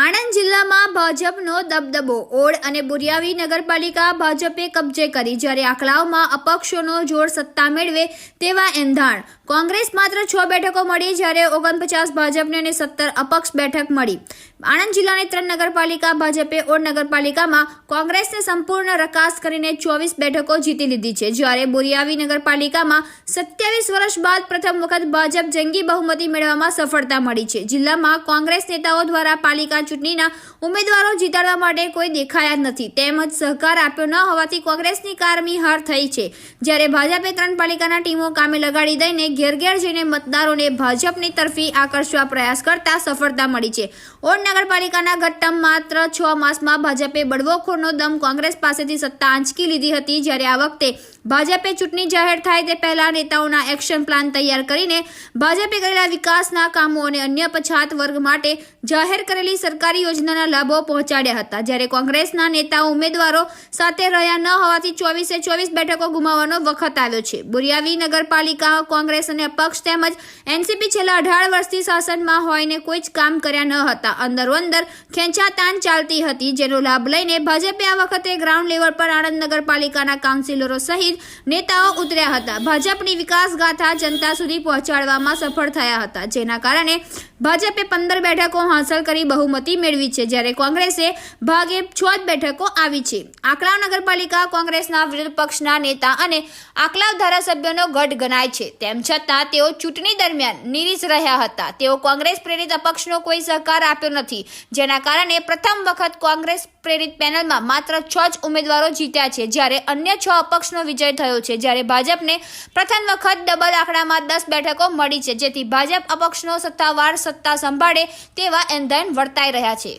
આણંદ જિલ્લામાં ભાજપનો દબદબો. ઓડ અને બુરિયાવી નગરપાલિકા ભાજપે કબજે કરી. જ્યારે આકલાવમાં અપક્ષોનો જોર સત્તા મેળવે તેવા એંધાણ. કોંગ્રેસ માત્ર છ બેઠકો મળી, જ્યારે ઓગણપચાસ ભાજપને અને સત્તર અપક્ષ બેઠક મળી. આણંદ જિલ્લાની ત્રણ નગરપાલિકા ભાજપે ઓડ નગરપાલિકામાં કોંગ્રેસને સંપૂર્ણ રકાસ કરીને ચોવીસ બેઠકો જીતી લીધી છે. જ્યારે બોરિયાવી નગરપાલિકામાં સત્યાવીસ વર્ષ બાદ પ્રથમ વખત ભાજપ જંગી બહુમતી મેળવવામાં સફળતા મળી છે. જિલ્લામાં કોંગ્રેસ નેતાઓ દ્વારા પાલિકા ચૂંટણીના ઉમેદવારો જીતાડવા માટે કોઈ દેખાયા નથી. તેમજ સહકાર આપ્યો ન હોવાથી કોંગ્રેસની કારમી હાર થઈ છે. જ્યારે ભાજપે ત્રણ પાલિકાના ટીમો કામે લગાડી દઈને ઘેર ઘેર જઈને મતદારોને ભાજપની તરફી આકર્ષવા પ્રયાસ કરતા સફળતા મળી છે. નગરપાલિકાના ઘટ્ટમ માત્ર છ માસમાં ભાજપે બળવોખોરનો દમ કોંગ્રેસ પાસેથી સત્તા આંચકી લીધી હતી. જ્યારે આ વખતે ભાજપે ચૂંટણી જાહેર થાય તે પહેલા નેતાઓના એક્શન પ્લાન તૈયાર કરીને ભાજપે કરેલા વિકાસના કામો અને અન્ય પછાત વર્ગ માટે જાહેર કરેલી સરકારી યોજનાના લાભો પહોંચાડ્યા હતા. જ્યારે કોંગ્રેસના નેતાઓ ઉમેદવારો સાથે રહ્યા ન હોવાથી ચોવીસે ચોવીસ બેઠકો ગુમાવવાનો વખત આવ્યો છે. બુરિયાવી નગરપાલિકા, કોંગ્રેસ અને અપક્ષ તેમજ એનસીપી છેલ્લા અઢાર વર્ષથી શાસનમાં હોઈને કોઈ જ કામ કર્યા ન હતા. અંદરો અંદર ખેંચાતાણ ચાલતી હતી, જેનો લાભ લઈને ભાજપે આ વખતે ગ્રાઉન્ડ લેવલ પર આણંદ નગરપાલિકાના કાઉન્સિલરો સહિત નેતાઓ ઉતર્યા હતા. ભાજપની વિકાસ ગાથા જનતા સુધી પહોંચાડવામાં સફળ થયા હતા. જેના કારણે ભાજપે પંદર બેઠકો હાંસલ કરી બહુમતી મેળવી છે. જ્યારે કોંગ્રેસે ભાગે છ જ બેઠકો આવી છે. આકલાવ નગરપાલિકા કોંગ્રેસના વિરોધ પક્ષના નેતા અને આકલાવ ધારાસભ્યોનો ગઢ ગણાય છે. તેમ છતાં તેઓ ચૂંટણી દરમિયાન નિરીશ રહ્યા હતા. તેઓ કોંગ્રેસ પ્રેરિત અપક્ષનો કોઈ સહકાર આપ્યો નથી. જેના કારણે પ્રથમ વખત કોંગ્રેસ પ્રેરિત પેનલમાં માત્ર છ જ ઉમેદવારો જીત્યા છે. જ્યારે અન્ય છ અપક્ષનો વિજય થયો છે, જ્યારે ભાજપને પ્રથમ વખત ડબલ આંકડામાં દસ બેઠકો મળી છે, જેથી ભાજપ અપક્ષનો સત્તાવાર સત્તા સંભાળે તેવા એંધાણ વર્તાઈ રહ્યા છે.